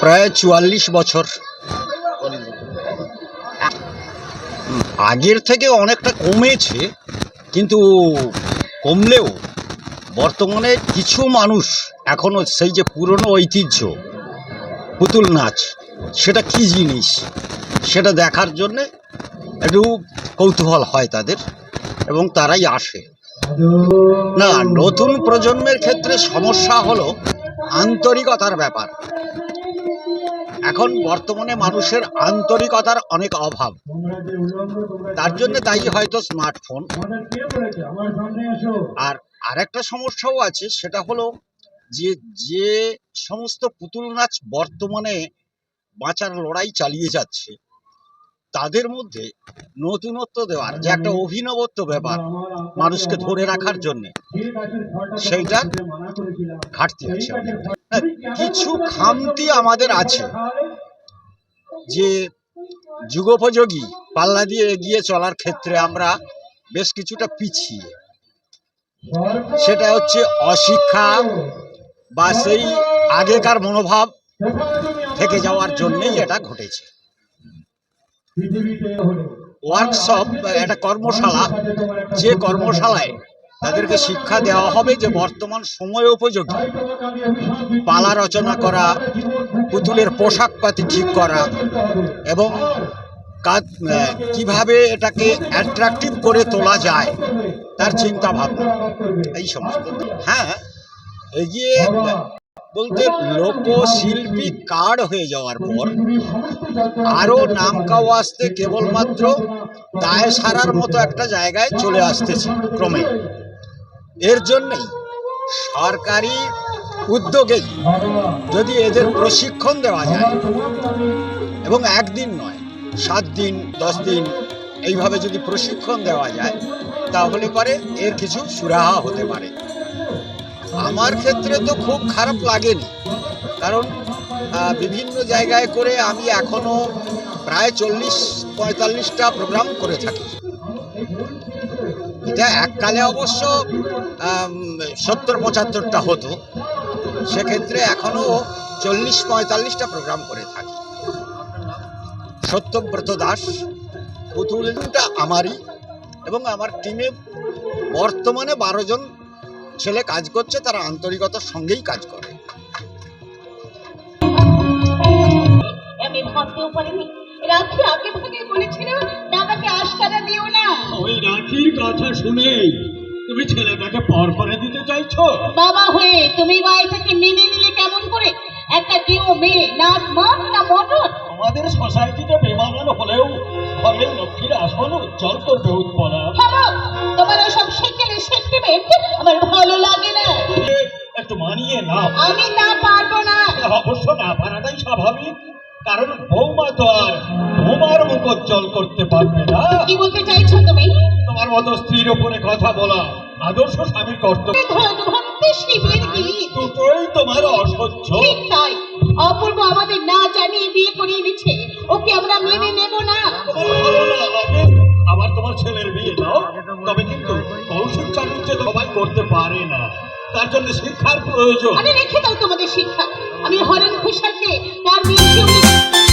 প্রায় চুয়াল্লিশ বছর। আগের থেকে অনেকটা কমেছে, কিন্তু কমলেও বর্তমানে কিছু মানুষ এখনও সেই যে পুরনো ঐতিহ্য, পুতুল নাচ, সেটা কি জিনিস? সেটা দেখার জন্যে একটু কৌতূহল হয় তাদের এবং তারাই আসে। না, নতুন প্রজন্মের ক্ষেত্রে সমস্যা হলো আন্তরিকতার ব্যাপার। এখন বর্তমানে মানুষের আন্তরিকতার অনেক অভাব। তার জন্য তাই হয়তো স্মার্টফোন। আর আরেকটা সমস্যাও আছে, সেটা হলো যে যে সমস্ত পুতুল নাচ বর্তমানে বাঁচার লড়াই চালিয়ে যাচ্ছে, তাদের মধ্যে নতুনত্ব দেওয়ার যে একটা অভিনবত্ব ব্যাপার মানুষকে ধরে রাখার জন্যে, সেইটা ঘাটতি আছে কিছু খামতি আমাদের আছে। যে যুগোপযোগী পাল্লা দিয়ে এগিয়ে চলার ক্ষেত্রে আমরা বেশ কিছুটা পিছিয়ে। সেটা হচ্ছে অশিক্ষা বা সেই আগেকার মনোভাব থেকে যাওয়ার জন্যই এটা ঘটেছে। ওয়ার্কশপ একটা কর্মশালা যে কর্মশালায় তাদেরকে শিক্ষা দেওয়া হবে যে বর্তমান সময় উপযোগী। পালা রচনা করা, পুতুলের পোশাক পাতি ঠিক করা এবং কাজ কীভাবে এটাকে অ্যাট্রাকটিভ করে তোলা যায় তার চিন্তা ভাবনা এই সমস্ত। হ্যাঁ এগিয়ে বলতে লোকশিল্পী কার্ড হয়ে যাওয়ার পর আরও নাম কাও আসতে কেবলমাত্র দায় সারার মতো একটা জায়গায় চলে আসতেছে ক্রমে। এর জন্যেই সরকারি উদ্যোগেই যদি এদের প্রশিক্ষণ দেওয়া যায়, এবং একদিন নয়, সাত দিন, দশ দিন এইভাবে যদি প্রশিক্ষণ দেওয়া যায়, তাহলে পরে এর কিছু সুরাহা হতে পারে। আমার ক্ষেত্রে তো খুব খারাপ লাগেনি, কারণ বিভিন্ন জায়গায় করে আমি এখনও প্রায় চল্লিশ, পঁয়তাল্লিশটা প্রোগ্রাম করে থাকি। এটা এককালে অবশ্য সত্তর পঁচাত্তরটা হতো। সেক্ষেত্রে এখনও চল্লিশ পঁয়তাল্লিশটা প্রোগ্রাম করে থাকি। সত্যব্রত দাস পুতুলটা আমারই এবং আমার টিমে বর্তমানে বারো জন ছেলে কাজ করছে, তারা আন্তরিকতার সঙ্গেই কাজ করে। রাত্রি আগে ভাগে বলেছিল দাদাকে আশকারা দিও না। ওই রাখির কথা শুনেই তুমি ছেলেটাকে পর করে দিতে চাইছো? বাবা হয়ে তুমি মা এটাকে মেনে নিলে কেমন করে? একটা কেউ মেয়ে না মান না মটন আমাদের সোসাইটিতে বেমানান হলেও ঘরের লক্ষ্মীর আসল উজ্জ্বল করবে উৎপলা। তোমার ওসব সেকেলে সেন্টিমেন্ট আমার ভালো লাগে না। একটু মানিয়ে নাও। আমি তা পারব না। অবশ্য না পারাটাই স্বাভাবিক। কারণ বৌমা তো আর তোমার মুখ উজ্জ্বল করতে পারবে না। কি বলতে চাইছো তুমি? তোমার মতো স্ত্রীর ওপরে কথা বলা আদর্শ স্বামীর কর্তব্য। দুটোই তোমার অসহ্য। ঠিক তাই। অপূর্ব আমাদের না জানিয়ে বিয়ে করিয়ে দিচ্ছে। ওকে আমরা মেনে নেব না। আবার তোমার ছেলের বিয়ে দাও। তবে কিন্তু কৌশল চাটুর্য সবাই করতে পারে না। তার জন্য শিক্ষার প্রয়োজন। আরে রেখে দাও তোমাদের শিক্ষা। আমি হরেন ঘোষালকে তার বিয়ে